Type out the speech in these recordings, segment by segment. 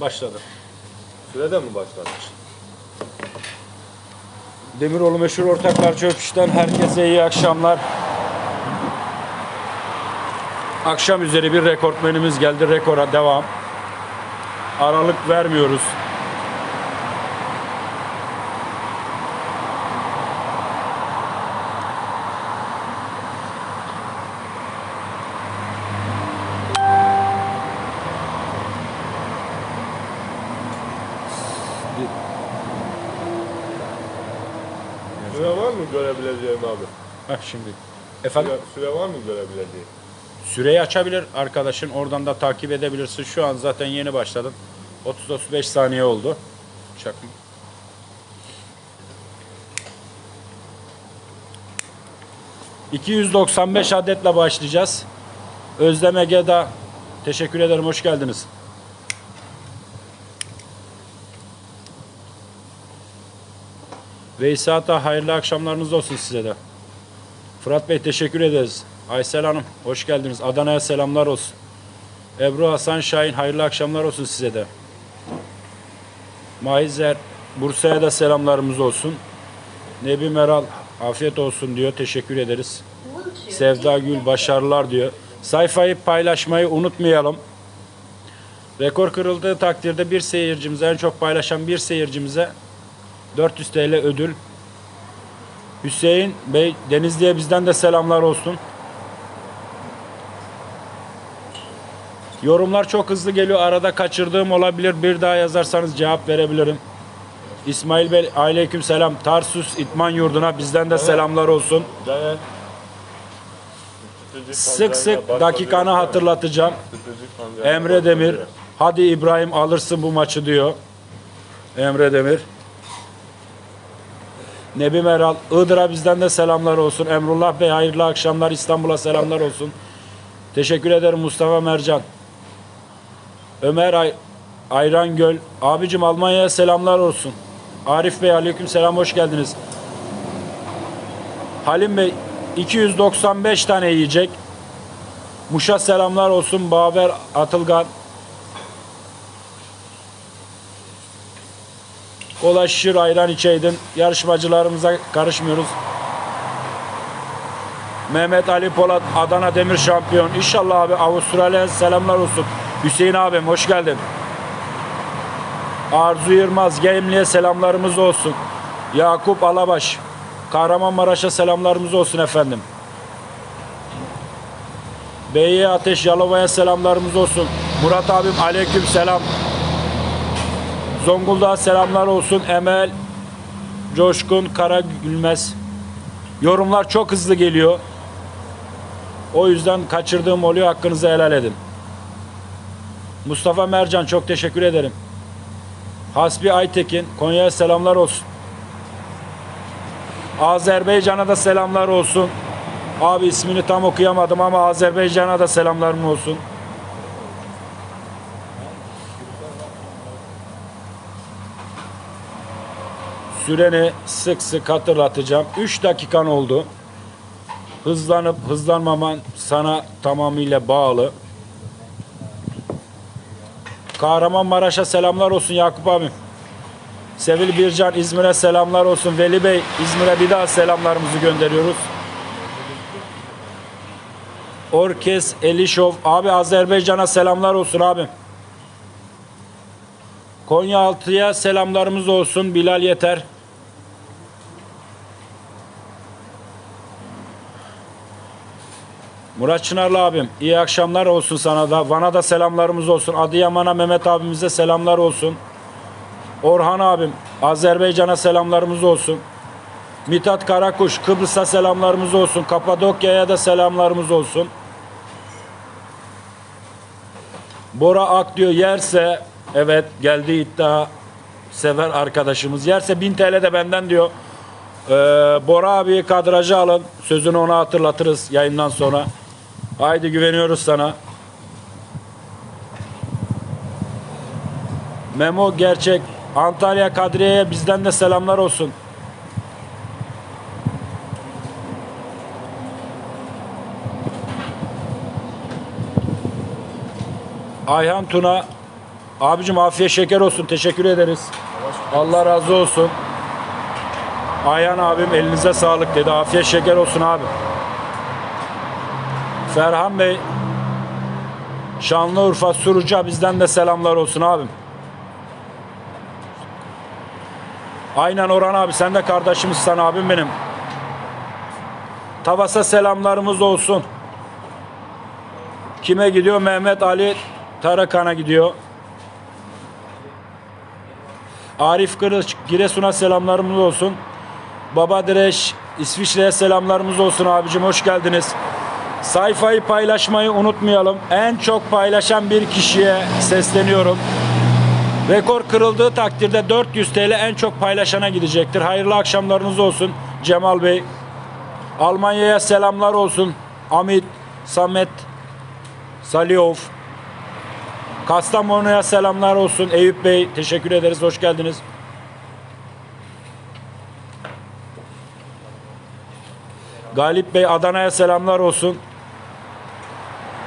Başladı. Süreden mi başladı? Demiroğlu Meşhur Ortaklar Çöpüş'ten herkese iyi akşamlar. Akşam üzeri bir rekortmenimiz geldi. Rekora devam. Aralık vermiyoruz. Süre var mı görebileceğim abi? Heh şimdi. Efendim? Süre, süre var mı görebileceğim? Süreyi açabilir arkadaşın. Oradan da takip edebilirsin. Şu an zaten yeni başladım. 30-35 saniye oldu. Çakma. ...295 adetle başlayacağız. Özlem Ege'da teşekkür ederim. Hoş geldiniz. Veysel hayırlı akşamlarınız olsun size de. Fırat Bey teşekkür ederiz. Aysel Hanım hoş geldiniz. Adana'ya selamlar olsun. Ebru Hasan Şahin hayırlı akşamlar olsun size de. Mahizer Bursa'ya da selamlarımız olsun. Nebi Meral afiyet olsun diyor. Teşekkür ederiz. Sevda Gül başarılar diyor. Sayfayı paylaşmayı unutmayalım. Rekor kırıldığı takdirde bir seyircimize en çok paylaşan bir seyircimize 400 TL ödül Hüseyin Bey Denizli'ye bizden de selamlar olsun. Yorumlar çok hızlı geliyor. Arada kaçırdığım olabilir. Bir daha yazarsanız cevap verebilirim. İsmail Bey aleyküm selam. Tarsus İtman Yurdu'na bizden de selamlar olsun. Gayet. Sık sık dakikanı hatırlatacağım. Emre Demir. Hadi İbrahim alırsın bu maçı diyor. Emre Demir. Nebi Meral. Iğdır'a bizden de selamlar olsun. Emrullah Bey hayırlı akşamlar. İstanbul'a selamlar olsun. Teşekkür ederim Mustafa Mercan. Ömer Ay Ayran Göl. Abicim Almanya'ya selamlar olsun. Arif Bey aleyküm selam hoş geldiniz. Halim Bey 295 tane yiyecek. Muş'a selamlar olsun. Baver Atılgan. Kola şişir ayran içeydin. Yarışmacılarımıza karışmıyoruz. Mehmet Ali Polat Adana Demir şampiyon. İnşallah abi Avustralya'ya selamlar olsun. Hüseyin abim hoş geldin. Arzu Yılmaz Gemli'ye selamlarımız olsun. Yakup Alabaş Kahramanmaraş'a selamlarımız olsun efendim. Beyye Ateş Yalova'ya selamlarımız olsun. Murat abim aleyküm selam. Zonguldak'a selamlar olsun. Emel Coşkun Karagülmez. Yorumlar çok hızlı geliyor. O yüzden kaçırdığım oluyor. Hakkınızı helal edin. Mustafa Mercan çok teşekkür ederim. Hasbi Aytekin Konya'ya selamlar olsun. Azerbaycan'a da selamlar olsun. Abi ismini tam okuyamadım ama Azerbaycan'a da selamlarım olsun. Süreni sık sık hatırlatacağım. 3 dakikan oldu. Hızlanıp hızlanmaman sana tamamıyla bağlı. Kahramanmaraş'a selamlar olsun Yakup abim. Sevil Bircan İzmir'e selamlar olsun. Veli Bey İzmir'e bir daha selamlarımızı gönderiyoruz. Orkes Elişov abi Azerbaycan'a selamlar olsun abim. Konyaaltı'ya selamlarımız olsun. Bilal Yeter. Murat Çınarlı abim iyi akşamlar olsun sana da. Van'a da selamlarımız olsun. Adıyaman'a Mehmet abimize selamlar olsun. Orhan abim Azerbaycan'a selamlarımız olsun. Mithat Karakuş Kıbrıs'a selamlarımız olsun. Kapadokya'ya da selamlarımız olsun. Bora Ak diyor yerse evet geldi iddia sever arkadaşımız. Yerse 1000 TL de benden diyor. Ee, Bora abi kadrajı alın. Sözünü ona hatırlatırız yayından sonra. Haydi güveniyoruz sana. Memo gerçek. Antalya Kadriye'ye bizden de selamlar olsun. Ayhan Tuna Abicim afiyet şeker olsun. Teşekkür ederiz. Allah razı olsun. Ayhan abim elinize sağlık dedi. Afiyet şeker olsun abi. Ferhan Bey Şanlıurfa Suruca bizden de selamlar olsun abim. Aynen Orhan abi sen de kardeşimizsen abim benim. Tavas'a selamlarımız olsun. Kime gidiyor? Mehmet Ali Tarakan'a gidiyor. Arif Kılıç Giresun'a selamlarımız olsun. Baba Direş İsviçre'ye selamlarımız olsun abicim hoş geldiniz. Sayfayı paylaşmayı unutmayalım. En çok paylaşan bir kişiye sesleniyorum. Rekor kırıldığı takdirde 400 TL en çok paylaşana gidecektir. Hayırlı akşamlarınız olsun Cemal Bey. Almanya'ya selamlar olsun. Amit, Samet, Salihov. Kastamonu'ya selamlar olsun. Eyüp Bey teşekkür ederiz. Hoş geldiniz. Galip Bey Adana'ya selamlar olsun.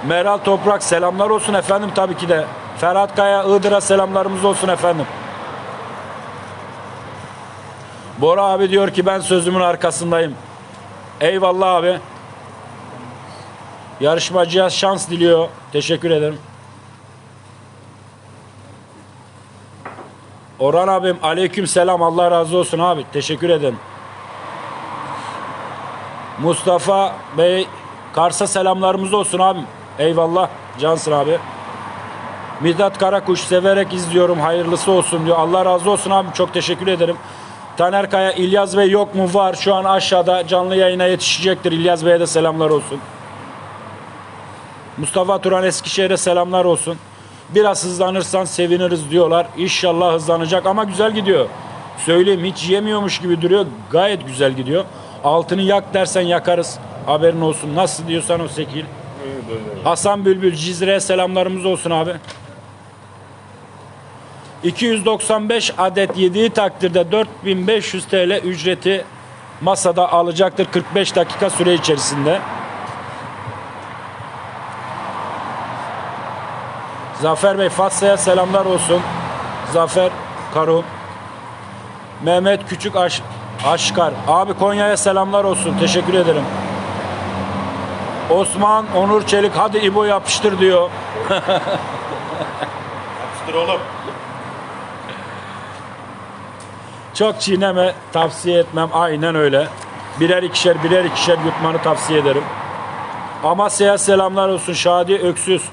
Meral Toprak selamlar olsun efendim tabii ki de. Ferhat Kaya Iğdır'a selamlarımız olsun efendim. Bora abi diyor ki ben sözümün arkasındayım. Eyvallah abi. Yarışmacıya şans diliyor. Teşekkür ederim. Orhan abim aleyküm selam Allah razı olsun abi. Teşekkür ederim. Mustafa Bey Kars'a selamlarımız olsun abim. Eyvallah. Cansın abi. Mithat Karakuş severek izliyorum. Hayırlısı olsun diyor. Allah razı olsun abim. Çok teşekkür ederim. Taner Kaya İlyas Bey yok mu? Var. Şu an aşağıda canlı yayına yetişecektir. İlyas Bey'e de selamlar olsun. Mustafa Turan Eskişehir'e selamlar olsun. Biraz hızlanırsan seviniriz diyorlar. İnşallah hızlanacak ama güzel gidiyor. Söyleyeyim hiç yemiyormuş gibi duruyor. Gayet güzel gidiyor. Altını yak dersen yakarız. Haberin olsun. Nasıl diyorsan o sekil. Hasan Bülbül Cizre'ye selamlarımız olsun abi. 295 adet yediği takdirde 4500 TL ücreti masada alacaktır 45 dakika süre içerisinde. Zafer Bey Fatsa'ya selamlar olsun. Zafer Karun. Mehmet Küçük Aş Aşkar. Abi Konya'ya selamlar olsun. Teşekkür ederim. Osman Onur Çelik hadi İbo yapıştır diyor. Yapıştır oğlum. Çok çiğneme tavsiye etmem. Aynen öyle. Birer ikişer birer ikişer yutmanı tavsiye ederim. Amasya'ya selamlar olsun. Şadi Öksüz.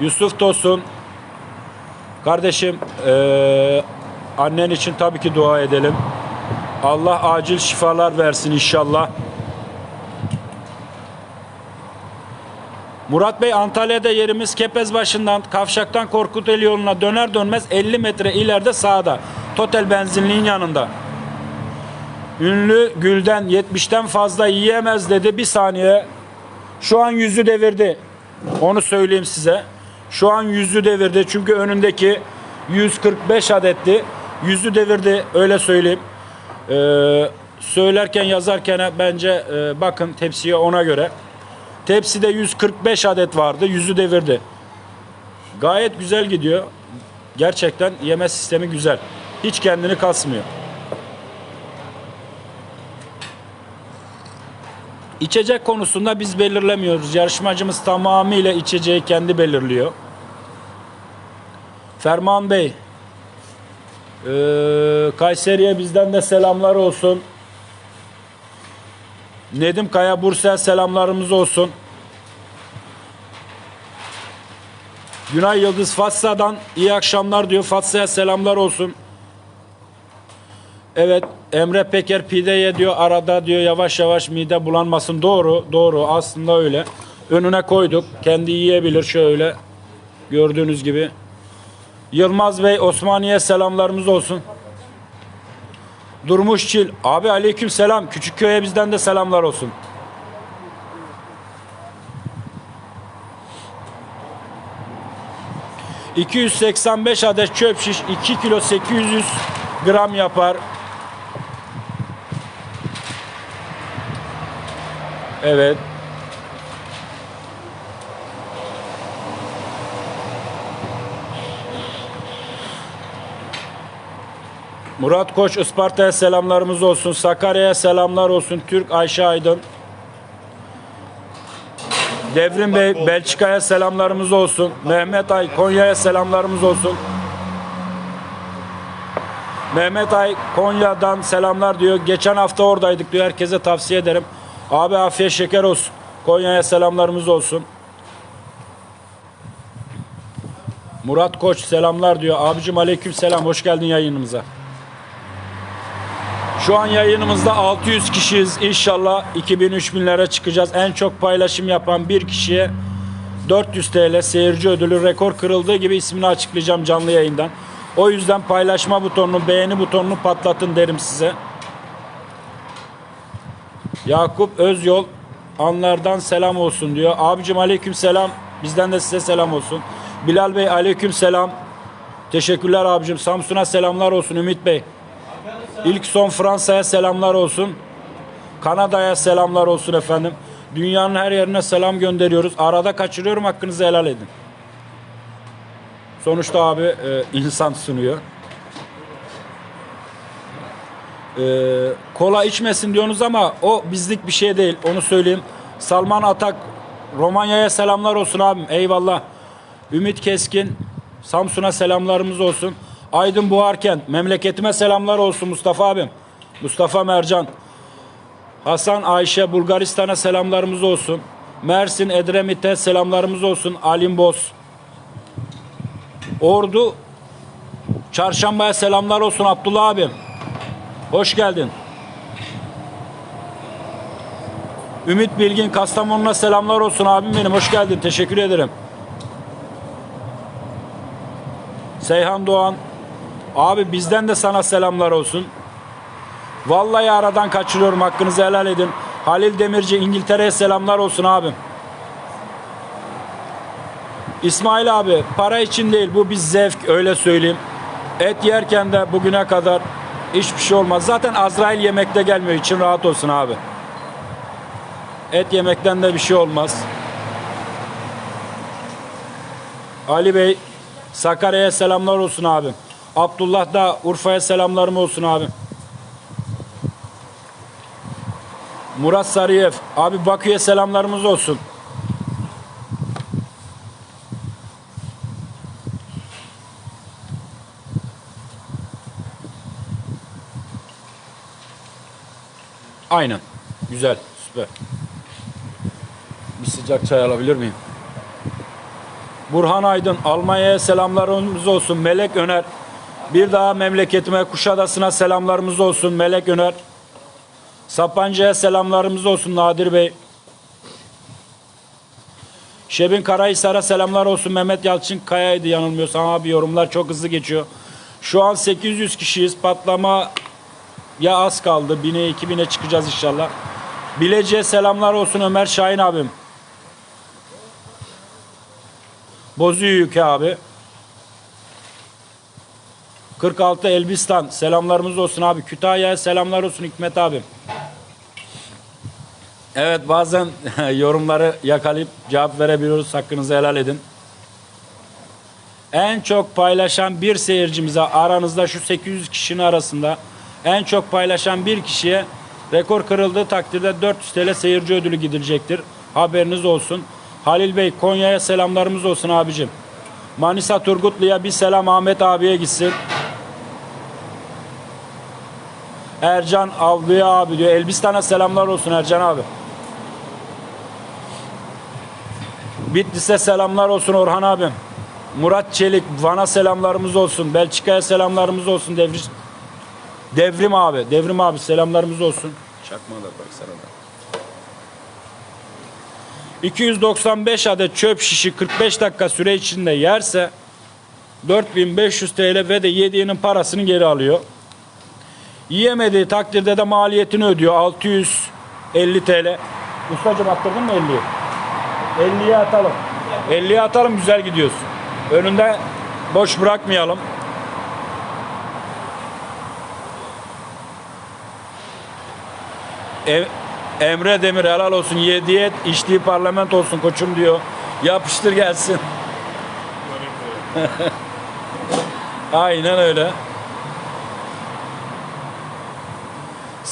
Yusuf Tosun. Kardeşim eee, annen için tabii ki dua edelim. Allah acil şifalar versin inşallah. Murat Bey Antalya'da yerimiz Kepezbaşı'ndan Kavşak'tan Korkuteli yoluna döner dönmez 50 metre ileride sağda. Total benzinliğin yanında. Ünlü Gül'den 70'ten fazla yiyemez dedi bir saniye. Şu an yüzü devirdi. Onu söyleyeyim size. Şu an yüzü devirdi çünkü önündeki 145 adetti. Yüzü devirdi öyle söyleyeyim. Ee, söylerken yazarken bence e, bakın tepsiye ona göre. Tepside 145 adet vardı. Yüzü devirdi. Gayet güzel gidiyor. Gerçekten yeme sistemi güzel. Hiç kendini kasmıyor. İçecek konusunda biz belirlemiyoruz. Yarışmacımız tamamıyla içeceği kendi belirliyor. Ferman Bey, eee, Kayseri'ye bizden de selamlar olsun. Nedim Kaya Bursa'ya selamlarımız olsun. Günay Yıldız Fatsa'dan iyi akşamlar diyor. Fatsa'ya selamlar olsun. Evet Emre Peker pideye diyor arada diyor yavaş yavaş mide bulanmasın. Doğru doğru aslında öyle. Önüne koyduk. Kendi yiyebilir şöyle. Gördüğünüz gibi. Yılmaz Bey Osmaniye selamlarımız olsun. Durmuş Çil. Abi aleyküm selam. Küçükköy'e bizden de selamlar olsun. ...285 adet çöp şiş... ...2 kilo 800 gram yapar. Evet. Murat Koç Isparta'ya selamlarımız olsun. Sakarya'ya selamlar olsun. Türk Ayşe Aydın. Devrim Bey Belçika'ya selamlarımız olsun. Mehmet Ay Konya'ya selamlarımız olsun. Mehmet Ay Konya'dan selamlar diyor. Geçen hafta oradaydık diyor. Herkese tavsiye ederim. Abi afiyet şeker olsun. Konya'ya selamlarımız olsun. Murat Koç selamlar diyor. Abicim aleyküm selam. Hoş geldin yayınımıza. Şu an yayınımızda 600 kişiyiz. İnşallah 2000-3000'lere çıkacağız. En çok paylaşım yapan bir kişiye 400 TL seyirci ödülü rekor kırıldığı gibi ismini açıklayacağım canlı yayından. O yüzden paylaşma butonunu, beğeni butonunu patlatın derim size. Yakup Özyol anlardan selam olsun diyor. Abicim aleyküm selam. Bizden de size selam olsun. Bilal Bey aleyküm selam. Teşekkürler abicim. Samsun'a selamlar olsun Ümit Bey. İlk son Fransa'ya selamlar olsun. Kanada'ya selamlar olsun efendim. Dünyanın her yerine selam gönderiyoruz. Arada kaçırıyorum hakkınızı helal edin. Sonuçta abi e, insan sunuyor. E, kola içmesin diyorsunuz ama o bizlik bir şey değil. Onu söyleyeyim. Salman Atak Romanya'ya selamlar olsun abim. Eyvallah. Ümit Keskin Samsun'a selamlarımız olsun. Aydın Buharkent memleketime selamlar olsun Mustafa abim. Mustafa Mercan. Hasan Ayşe Bulgaristan'a selamlarımız olsun. Mersin Edremit'e selamlarımız olsun. Alim Boz. Ordu Çarşamba'ya selamlar olsun Abdullah abim. Hoş geldin. Ümit Bilgin Kastamonu'na selamlar olsun abim benim. Hoş geldin. Teşekkür ederim. Seyhan Doğan. Abi bizden de sana selamlar olsun. Vallahi aradan kaçırıyorum. Hakkınızı helal edin. Halil Demirci İngiltere'ye selamlar olsun abim. İsmail abi para için değil bu bir zevk öyle söyleyeyim. Et yerken de bugüne kadar hiçbir şey olmaz. Zaten Azrail yemekte gelmiyor için rahat olsun abi. Et yemekten de bir şey olmaz. Ali Bey Sakarya'ya selamlar olsun abim. Abdullah da Urfa'ya selamlarım olsun abim. Murat Sarıyev abi Bakü'ye selamlarımız olsun. Aynen. Güzel. Süper. Bir sıcak çay alabilir miyim? Burhan Aydın Almanya'ya selamlarımız olsun. Melek Öner. Bir daha memleketime Kuşadası'na selamlarımız olsun. Melek Öner. Sapanca'ya selamlarımız olsun Nadir Bey. Şebin Karahisar'a selamlar olsun. Mehmet Yalçın Kaya'ydı yanılmıyorsam abi yorumlar çok hızlı geçiyor. Şu an 800 kişiyiz. Patlama ya az kaldı. 1000'e 2000'e çıkacağız inşallah. Bilecik'e selamlar olsun Ömer Şahin abim. Bozüyük abi. 46 Elbistan selamlarımız olsun abi. Kütahya'ya selamlar olsun Hikmet abim. Evet bazen yorumları yakalayıp cevap verebiliyoruz. Hakkınızı helal edin. En çok paylaşan bir seyircimize aranızda şu 800 kişinin arasında en çok paylaşan bir kişiye rekor kırıldığı takdirde 400 TL seyirci ödülü gidilecektir. Haberiniz olsun. Halil Bey Konya'ya selamlarımız olsun abicim. Manisa Turgutlu'ya bir selam Ahmet abiye gitsin. Ercan Avluya abi diyor. Elbistan'a selamlar olsun Ercan abi. Bitlis'e selamlar olsun Orhan abim. Murat Çelik Van'a selamlarımız olsun. Belçika'ya selamlarımız olsun Devrim. Devrim abi. Devrim abi selamlarımız olsun. Çakma da bak sana da. 295 adet çöp şişi 45 dakika süre içinde yerse 4500 TL ve de yediğinin parasını geri alıyor. Yiyemediği takdirde de maliyetini ödüyor. 650 TL. Ustacım attırdın mı 50'yi? 50'ye atalım. 50'ye atalım güzel gidiyorsun. Önünde boş bırakmayalım. Ev- Emre Demir helal olsun. Yediği et, içtiği parlament olsun koçum diyor. Yapıştır gelsin. Aynen öyle.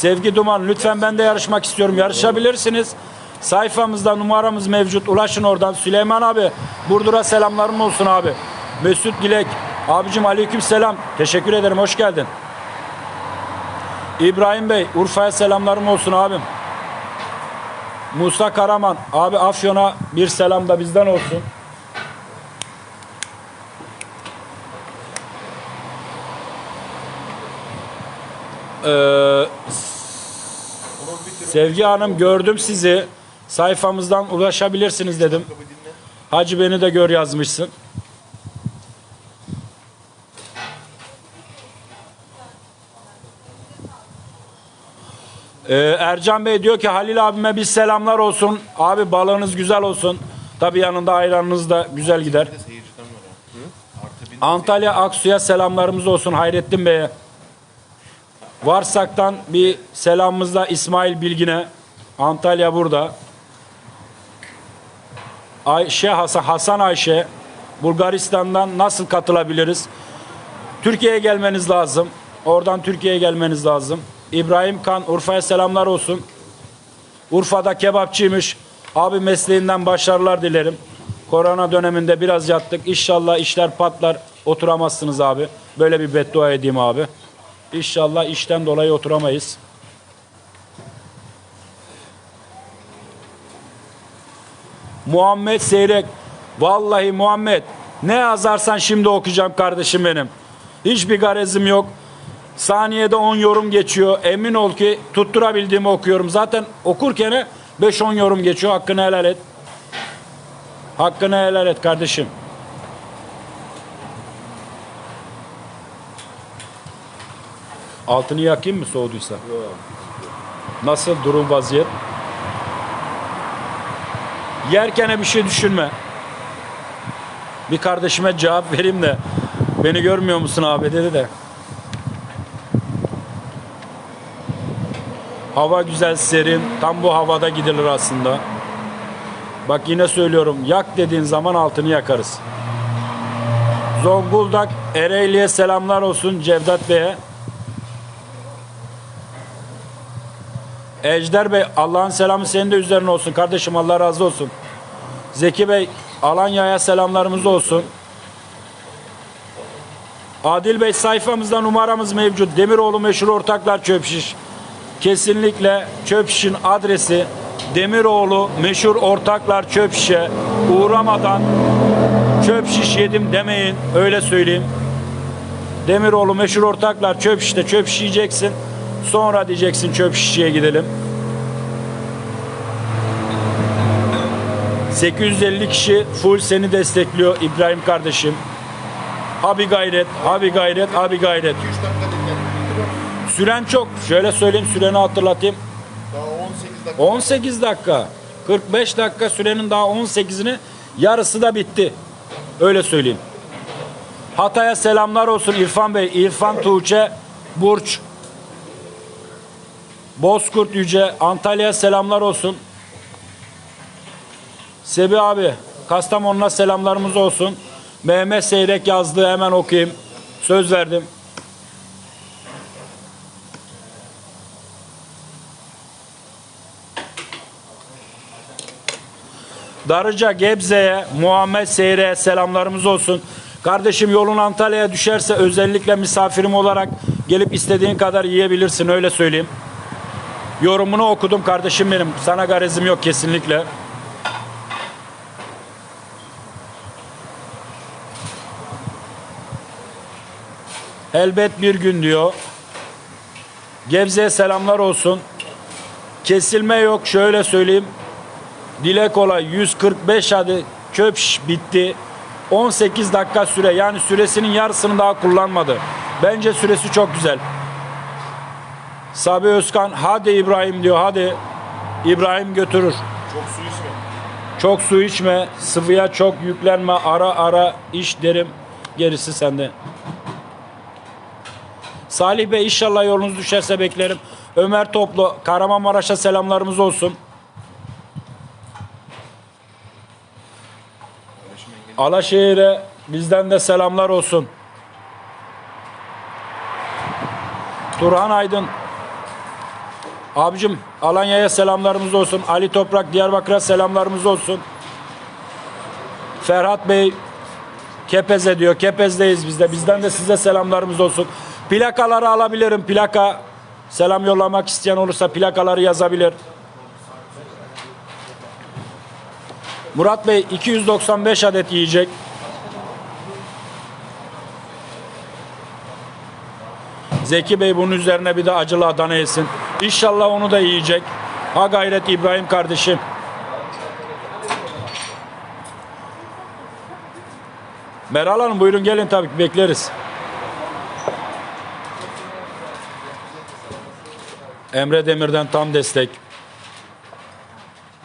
Sevgi Duman lütfen ben de yarışmak istiyorum. Yarışabilirsiniz. Sayfamızda numaramız mevcut. Ulaşın oradan. Süleyman abi Burdur'a selamlarım olsun abi. Mesut Dilek. Abicim aleyküm selam. Teşekkür ederim. Hoş geldin. İbrahim Bey Urfa'ya selamlarım olsun abim. Musa Karaman abi Afyon'a bir selam da bizden olsun. Ee, Sevgi Hanım gördüm sizi. Sayfamızdan ulaşabilirsiniz dedim. Hacı beni de gör yazmışsın. Ee, Ercan Bey diyor ki Halil abime bir selamlar olsun. Abi balığınız güzel olsun. Tabi yanında ayranınız da güzel gider. Antalya Aksu'ya selamlarımız olsun Hayrettin Bey'e. Varsak'tan bir selamımız da İsmail Bilgin'e. Antalya burada. Ayşe Hasan, Hasan Ayşe. Bulgaristan'dan nasıl katılabiliriz? Türkiye'ye gelmeniz lazım. Oradan Türkiye'ye gelmeniz lazım. İbrahim Kan Urfa'ya selamlar olsun. Urfa'da kebapçıymış. Abi mesleğinden başarılar dilerim. Korona döneminde biraz yattık. İnşallah işler patlar. Oturamazsınız abi. Böyle bir beddua edeyim abi. İnşallah işten dolayı oturamayız. Muhammed Seyrek. Vallahi Muhammed ne yazarsan şimdi okuyacağım kardeşim benim. Hiçbir garezim yok. Saniyede 10 yorum geçiyor. Emin ol ki tutturabildiğimi okuyorum. Zaten okurken 5-10 yorum geçiyor. Hakkını helal et. Hakkını helal et kardeşim. Altını yakayım mı soğuduysa? Nasıl durum vaziyet? Yerken bir şey düşünme. Bir kardeşime cevap vereyim de beni görmüyor musun abi dedi de. Hava güzel serin. Tam bu havada gidilir aslında. Bak yine söylüyorum. Yak dediğin zaman altını yakarız. Zonguldak Ereğli'ye selamlar olsun Cevdet Bey'e. Ejder Bey Allah'ın selamı senin de üzerine olsun kardeşim Allah razı olsun. Zeki Bey Alanya'ya selamlarımız olsun. Adil Bey sayfamızda numaramız mevcut. Demiroğlu Meşhur Ortaklar Çöp Şiş. Kesinlikle Çöp adresi Demiroğlu Meşhur Ortaklar Çöp uğramadan çöp şiş yedim demeyin. Öyle söyleyeyim. Demiroğlu Meşhur Ortaklar Çöp Şiş'te çöp şiş yiyeceksin. Sonra diyeceksin çöp şişeye gidelim. 850 kişi full seni destekliyor İbrahim kardeşim. Abi gayret, abi gayret, abi gayret. 2-3 dakika dinledim. Süren çok. Şöyle söyleyeyim süreni hatırlatayım. Daha 18 dakika. 18 dakika. 45 dakika sürenin daha 18'ini yarısı da bitti. Öyle söyleyeyim. Hatay'a selamlar olsun İrfan Bey, İrfan Tuğçe, Burç, Bozkurt Yüce, Antalya'ya selamlar olsun. Sebi abi, Kastamonu'na selamlarımız olsun. Mehmet Seyrek yazdığı hemen okuyayım. Söz verdim. Darıca Gebze'ye, Muhammed Seyre'ye selamlarımız olsun. Kardeşim yolun Antalya'ya düşerse özellikle misafirim olarak gelip istediğin kadar yiyebilirsin öyle söyleyeyim. Yorumunu okudum kardeşim benim. Sana garezim yok kesinlikle. Elbet bir gün diyor. Gebze'ye selamlar olsun. Kesilme yok şöyle söyleyeyim. Dile kolay 145 adet çöp bitti. 18 dakika süre yani süresinin yarısını daha kullanmadı. Bence süresi çok güzel. Sabi Özkan hadi İbrahim diyor hadi. İbrahim götürür. Çok su içme. Çok su içme, sıvıya çok yüklenme, ara ara iş derim. Gerisi sende. Salih Bey inşallah yolunuz düşerse beklerim. Ömer Toplu, Kahramanmaraş'a selamlarımız olsun. Alaşehir'e bizden de selamlar olsun. Turhan Aydın Abicim Alanya'ya selamlarımız olsun. Ali Toprak Diyarbakır'a selamlarımız olsun. Ferhat Bey Kepez'e diyor. Kepez'deyiz biz de. Bizden de size selamlarımız olsun. Plakaları alabilirim. Plaka selam yollamak isteyen olursa plakaları yazabilir. Murat Bey 295 adet yiyecek. Zeki Bey bunun üzerine bir de acılı Adana yesin. İnşallah onu da yiyecek. Ha gayret İbrahim kardeşim. Meral Hanım buyurun gelin tabii ki bekleriz. Emre Demir'den tam destek.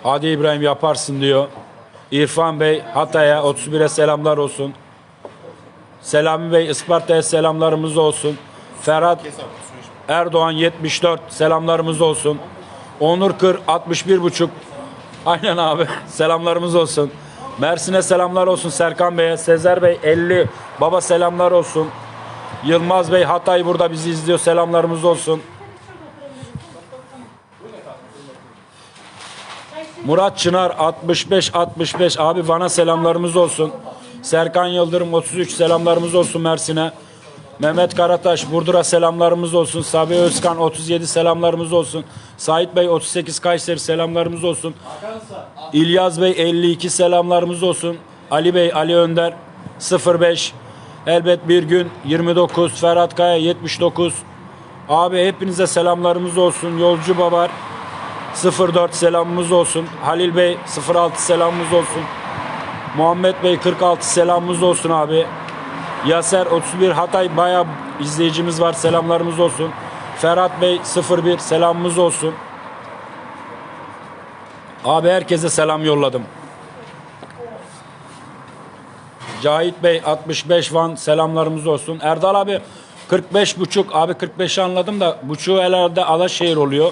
Hadi İbrahim yaparsın diyor. İrfan Bey Hatay'a 31'e selamlar olsun. Selami Bey Isparta'ya selamlarımız olsun. Ferhat Erdoğan 74 selamlarımız olsun. Onur Kır 61 buçuk. Aynen abi selamlarımız olsun. Mersin'e selamlar olsun Serkan Bey'e. Sezer Bey 50 baba selamlar olsun. Yılmaz Bey Hatay burada bizi izliyor selamlarımız olsun. Murat Çınar 65 65 abi bana selamlarımız olsun. Serkan Yıldırım 33 selamlarımız olsun Mersin'e. Mehmet Karataş Burdur'a selamlarımız olsun. Sabi Özkan 37 selamlarımız olsun. Sait Bey 38 Kayseri selamlarımız olsun. İlyas Bey 52 selamlarımız olsun. Ali Bey Ali Önder 05 Elbet bir gün 29 Ferhat Kaya 79 Abi hepinize selamlarımız olsun. Yolcu Babar 04 selamımız olsun. Halil Bey 06 selamımız olsun. Muhammed Bey 46 selamımız olsun abi. Yaser 31 Hatay bayağı izleyicimiz var selamlarımız olsun. Ferhat Bey 01 selamımız olsun. Abi herkese selam yolladım. Cahit Bey 65 Van selamlarımız olsun. Erdal abi 45 buçuk abi 45 anladım da buçuğu herhalde Alaşehir oluyor.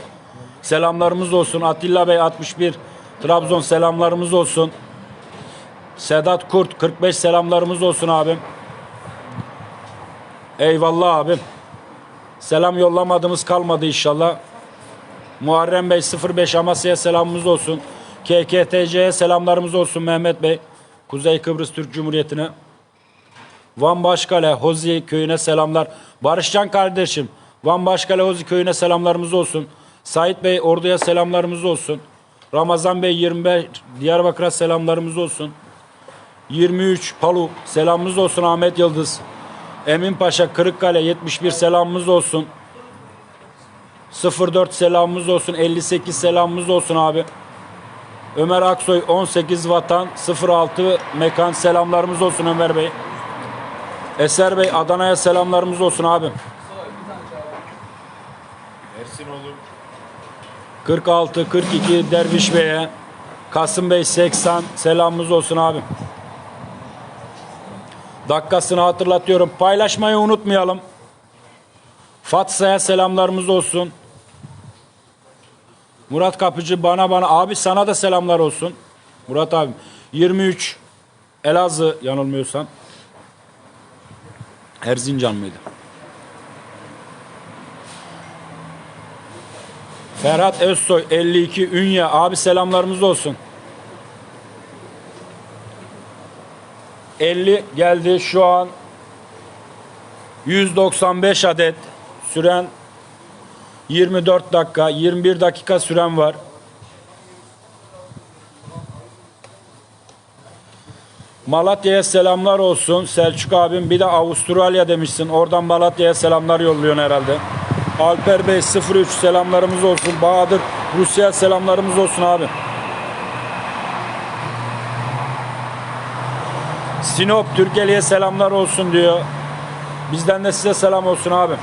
Selamlarımız olsun. Atilla Bey 61 Trabzon selamlarımız olsun. Sedat Kurt 45 selamlarımız olsun abim. Eyvallah abim. Selam yollamadığımız kalmadı inşallah. Muharrem Bey 05 Amasya'ya selamımız olsun. KKTC'ye selamlarımız olsun Mehmet Bey. Kuzey Kıbrıs Türk Cumhuriyeti'ne. Van Başkale Hozi köyüne selamlar. Barışcan kardeşim Van Başkale Hozi köyüne selamlarımız olsun. Sait Bey Ordu'ya selamlarımız olsun. Ramazan Bey 25 Diyarbakır'a selamlarımız olsun. 23 Palu selamımız olsun Ahmet Yıldız. Emin Paşa Kırıkkale 71 selamımız olsun. 04 selamımız olsun. 58 selamımız olsun abi. Ömer Aksoy 18 Vatan 06 Mekan selamlarımız olsun Ömer Bey. Eser Bey Adana'ya selamlarımız olsun abim. Ersin oğlum. 46 42 Derviş Bey'e Kasım Bey 80 selamımız olsun abim. Dakikasını hatırlatıyorum. Paylaşmayı unutmayalım. Fatsa'ya selamlarımız olsun. Murat Kapıcı bana bana abi sana da selamlar olsun. Murat abim 23 Elazığ yanılmıyorsam. Erzincan mıydı? Ferhat Özsoy 52 Ünye abi selamlarımız olsun. 50 geldi şu an 195 adet süren 24 dakika 21 dakika süren var. Malatya'ya selamlar olsun Selçuk abim bir de Avustralya demişsin oradan Malatya'ya selamlar yolluyorsun herhalde. Alper Bey 03 selamlarımız olsun. Bahadır Rusya selamlarımız olsun abi. Sinop Türkiye'ye selamlar olsun diyor. Bizden de size selam olsun abi.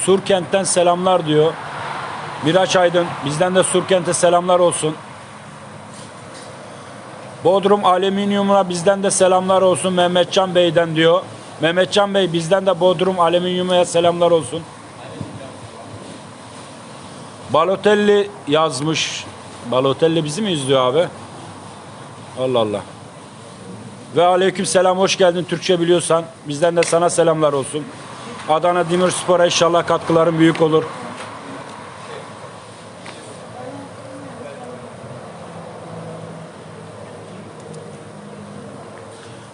Surkent'ten selamlar diyor. Miraç Aydın bizden de Surkent'e selamlar olsun. Bodrum Alüminyum'a bizden de selamlar olsun Mehmetcan Bey'den diyor. Mehmetcan Bey bizden de Bodrum Alüminyum'a selamlar olsun. Balotelli yazmış. Balotelli bizi mi izliyor abi? Allah Allah. Ve aleyküm selam hoş geldin Türkçe biliyorsan. Bizden de sana selamlar olsun. Adana Demirspor'a inşallah katkıların büyük olur.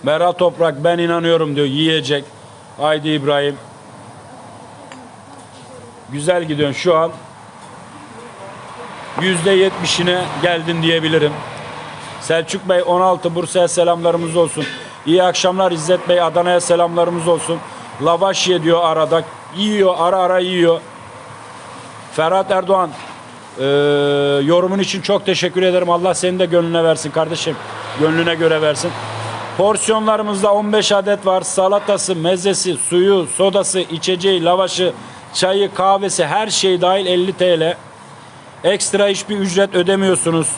Meral Toprak ben inanıyorum diyor yiyecek. Haydi İbrahim. Güzel gidiyorsun şu an. %70'ine geldin diyebilirim. Selçuk Bey 16 Bursa'ya selamlarımız olsun. İyi akşamlar İzzet Bey Adana'ya selamlarımız olsun. Lavaş ye diyor arada. Yiyor ara ara yiyor. Ferhat Erdoğan eee, yorumun için çok teşekkür ederim. Allah senin de gönlüne versin kardeşim. Gönlüne göre versin. Porsiyonlarımızda 15 adet var. Salatası, mezesi, suyu, sodası, içeceği, lavaşı, çayı, kahvesi her şey dahil 50 TL. Ekstra hiçbir ücret ödemiyorsunuz.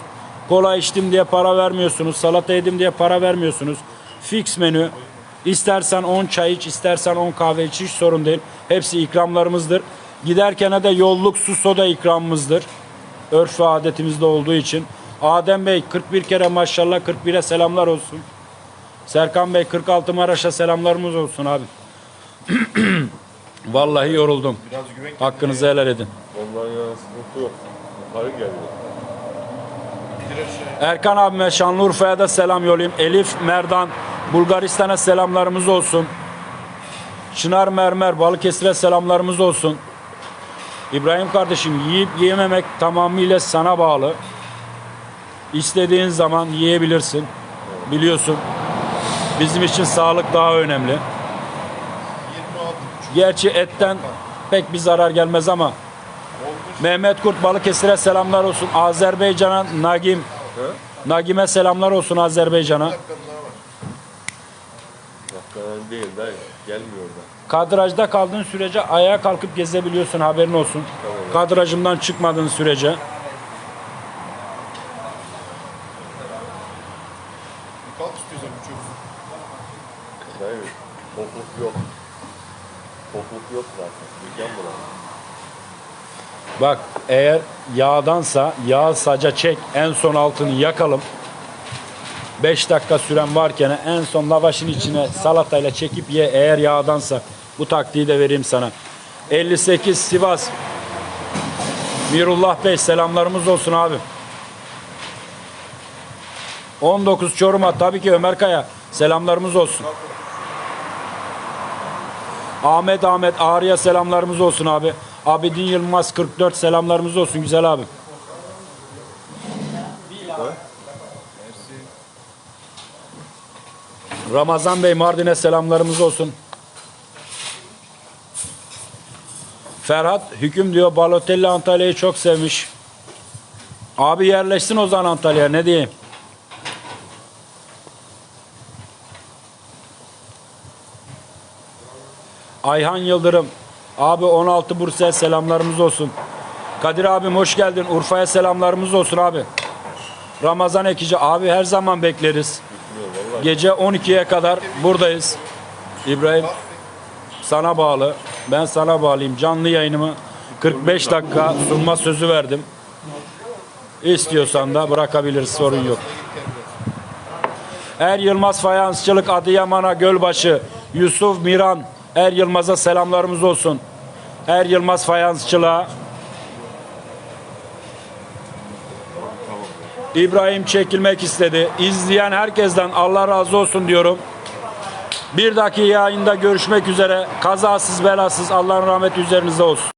Kola içtim diye para vermiyorsunuz. Salata yedim diye para vermiyorsunuz. Fix menü. İstersen 10 çay iç, istersen 10 kahve iç hiç sorun değil. Hepsi ikramlarımızdır. Giderken de yolluk su soda ikramımızdır. Örf ve adetimizde olduğu için. Adem Bey 41 kere maşallah 41'e selamlar olsun. Serkan Bey 46 Maraş'a selamlarımız olsun abi. Vallahi yoruldum. Hakkınızı helal edin. Ondan yana sıkıntı yok. Yukarı geliyor. Erkan abime Şanlıurfa'ya da selam yollayayım. Elif Merdan Bulgaristan'a selamlarımız olsun. Çınar Mermer Balıkesir'e selamlarımız olsun. İbrahim kardeşim yiyip yiyememek tamamıyla sana bağlı. İstediğin zaman yiyebilirsin. Biliyorsun. Bizim için sağlık daha önemli. 26 Gerçi etten pek bir zarar gelmez ama. Mehmet Kurt Balıkesir'e selamlar olsun. Azerbaycan'a Nagim? Nagim'e selamlar olsun Azerbaycan'a. Dakikadan değil dayı. Gelmiyor da. Kadrajda kaldığın sürece ayağa kalkıp gezebiliyorsun haberin olsun. Kadrajımdan çıkmadığın sürece. Kalk istiyorsan çöp. Dayı yok. Tokluk yok zaten. Dükkan bulan. Bak eğer yağdansa yağ saca çek en son altını yakalım. 5 dakika süren varken en son lavaşın içine salatayla çekip ye eğer yağdansa. Bu taktiği de vereyim sana. 58 Sivas. Mirullah Bey selamlarımız olsun abi. 19 Çorum'a tabii ki Ömer Kaya selamlarımız olsun. Ahmet Ahmet Ağrı'ya selamlarımız olsun abi. Abidin Yılmaz 44 selamlarımız olsun güzel abi. Ramazan Bey Mardin'e selamlarımız olsun. Ferhat hüküm diyor Balotelli Antalya'yı çok sevmiş. Abi yerleşsin o zaman Antalya'ya ne diyeyim. Ayhan Yıldırım. Abi 16 Bursa'ya selamlarımız olsun. Kadir abim hoş geldin. Urfa'ya selamlarımız olsun abi. Ramazan Ekici abi her zaman bekleriz. Gece 12'ye kadar buradayız. İbrahim sana bağlı. Ben sana bağlıyım. Canlı yayınımı 45 dakika sunma sözü verdim. İstiyorsan da bırakabiliriz sorun yok. Er Yılmaz Fayansçılık Adıyaman'a Gölbaşı Yusuf Miran Er Yılmaz'a selamlarımız olsun. Er Yılmaz Fayansçılığa İbrahim çekilmek istedi. İzleyen herkesten Allah razı olsun diyorum. Bir dahaki yayında görüşmek üzere. Kazasız belasız Allah'ın rahmeti üzerinize olsun.